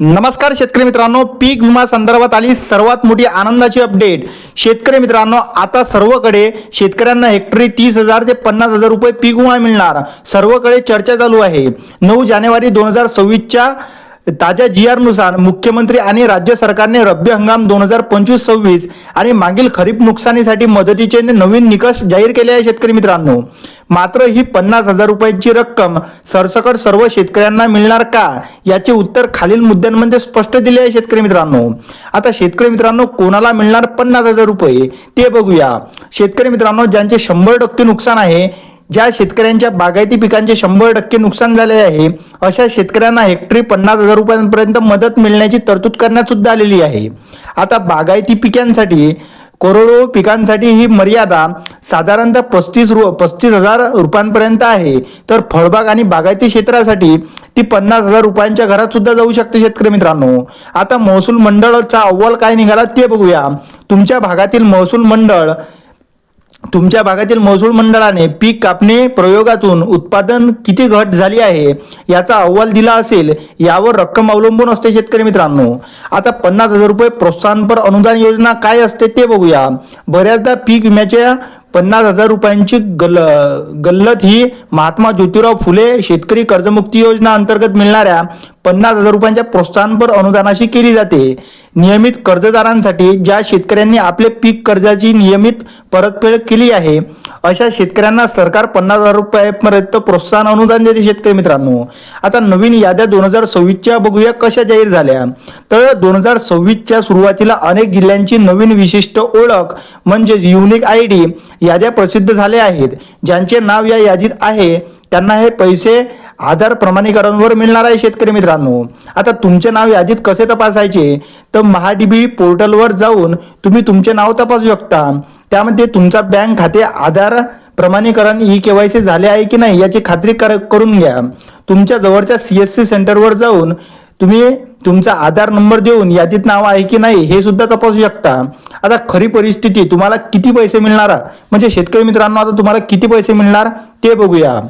नमस्कार शेतकरी मित्रांनो पीक विमा संदर्भात आली सर्वात मोठी आनंदाची अपडेट. शेतकरी मित्रांनो आता सर्वकडे शेतकऱ्यांना हेक्टरी तीस हजार ते पन्नास हजार रुपये पीक विमा मिळणार. सर्वकडे चर्चा चालू आहे. नऊ जानेवारी दोन हजार सव्वीसच्या ताज्या जी आरनुसार मुख्यमंत्री आणि राज्य सरकारने रब्बी हंगाम दोन हजार पंचवीस सव्वीस आणि मागील खरीप नुकसानीसाठी मदतीचे नवीन निकष जाहीर केले आहे शेतकरी मित्रांनो. मात्र ही पन्नास हजार रुपयांची रक्कम सरसकट सर्व शेतकऱ्यांना मिळणार का? याचे उत्तर खालील मुद्द्यांमध्ये स्पष्ट दिले आहे शेतकरी मित्रांनो. आता शेतकरी मित्रांनो कोणाला मिळणार पन्नास हजार रुपये? ते बघूया. शेतकरी मित्रांनो ज्यांचे शंभर टक्के नुकसान आहे ज्या शेतकऱ्यांच्या बागायती पिकांचे शंभर टक्के नुकसान झाले आहे अशा शेतकऱ्यांना हेक्टरी पन्नास हजार रुपयांपर्यंत मदत मिळण्याची तरतूद करण्यात सुद्धा आलेली आहे. आता बागायती पिकांसाठी करोडो पिकांसाठी ही मर्यादा साधारणतः पस्तीस रु पस्तीस हजार रुपयांपर्यंत आहे. तर फळबाग आणि बागायती क्षेत्रासाठी ती पन्नास हजार रुपयांच्या घरात सुद्धा जाऊ शकते शेतकरी मित्रांनो. आता महसूल मंडळाचा अव्वल काय निघाला ते बघूया. तुमच्या भागातील महसूल मंडळ तुमच्या भागातील महसूल मंडळाने पीक कापणी प्रयोगातून उत्पादन किती घट झाली आहे याचा अहवाल दिला असेल यावर रक्कम अवलंबून असते शेतकरी मित्रांनो. आता पन्नास हजार रुपये प्रोत्साहनपर अनुदान योजना काय असते ते बघूया. बऱ्याचदा पीक विम्याच्या पन्नास हजार रुपयांची गल गल्लत ही महात्मा ज्योतिराव फुले शेतकरी कर्जमुक्ती योजना अंतर्गत मिळणाऱ्या पन्नास हजार रुपयांच्या प्रोत्साहनपर अनुदानाशी केली जाते. नियमित कर्जदारांसाठी ज्या शेतकऱ्यांनी आपले पीक कर्जाची नियमित परतफेड केली आहे अशा शेतकऱ्यांना सरकार पन्नास हजार रुपयापर्यंत प्रोत्साहन अनुदान देते शेतकरी मित्रांनो. आता नवीन याद्या दोन हजार सव्वीसच्या बघूया कशा जाहीर झाल्या. तर दोन हजार सव्वीसच्या सुरुवातीला अनेक जिल्ह्यांची नवीन विशिष्ट ओळख म्हणजेच युनिक आय डी याद्या प्रसिद्ध झाल्या आहेत. ज्यांचे नाव या यादीत आहे त्यांना हे पैसे आधार प्रमाणीकरणावर मिळणार आहे शेतकरी मित्रांनो. आता तुमचे नाव यादीत कसे तपासायचे? तर महाडीबी पोर्टलवर जाऊन तुम्ही तुमचे नाव तपासू शकता. त्यामध्ये तुमचा बँक खाते आधार प्रमाणीकरण ई केवायसी झाले आहे की नाही याची खात्री कर करून घ्या. तुमच्या जवळच्या सी एस सी सेंटरवर जाऊन तुम्ही तुमचा आधार नंबर देऊन यादीत नाव आहे की नाही हे सुद्धा तपासू शकता. आता खरी परिस्थिती तुम्हाला किती पैसे मिळणार? म्हणजे शेतकरी मित्रांनो आता तुम्हाला किती पैसे मिळणार ते बघूया.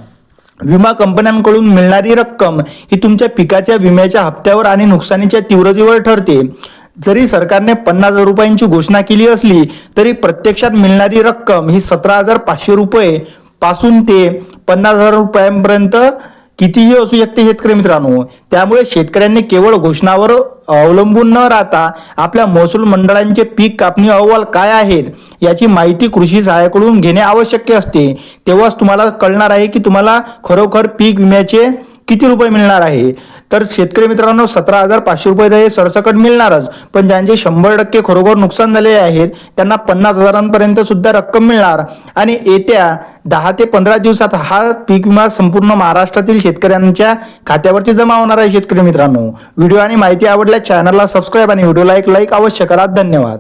विमा कंपन्यांकडून मिळणारी रक्कम ही तुमच्या पिकाच्या विम्याच्या हप्त्यावर आणि नुकसानीच्या तीव्रतेवर ठरते. जरी सरकारने पन्नास हजार रुपयांची घोषणा केली असली तरी प्रत्यक्षात मिळणारी रक्कम ही सतरा हजार पाचशे रुपये पासून ते पन्नास हजार रुपयांपर्यंत कितीही असू शकते शेतकरी मित्रांनो त्यामुळे शेतकऱ्यांनी केवळ घोषणावर अवलंबून न राहता आपल्या महसूल मंडळांचे पीक कापणी अहवाल काय आहेत याची माहिती कृषी सहाय्याकडून घेणे आवश्यक असते. तेव्हाच तुम्हाला कळणार आहे की तुम्हाला खरोखर पीक विम्याचे किती रुपये मिळणार आहे? तर शेतकरी मित्रांनो सतरा हजार पाचशे रुपये तर हे सरसकट मिळणारच. पण ज्यांचे शंभर टक्के खरोखर नुकसान झालेले आहेत त्यांना पन्नास हजारांपर्यंत सुद्धा रक्कम मिळणार. आणि येत्या दहा ते पंधरा दिवसात हा पीक विमा संपूर्ण महाराष्ट्रातील शेतकऱ्यांच्या खात्यावरती जमा होणार आहे शेतकरी मित्रांनो. व्हिडिओ आणि माहिती आवडल्यास चॅनलला सबस्क्राईब आणि व्हिडिओला एक लाईक अवश्य करा. धन्यवाद.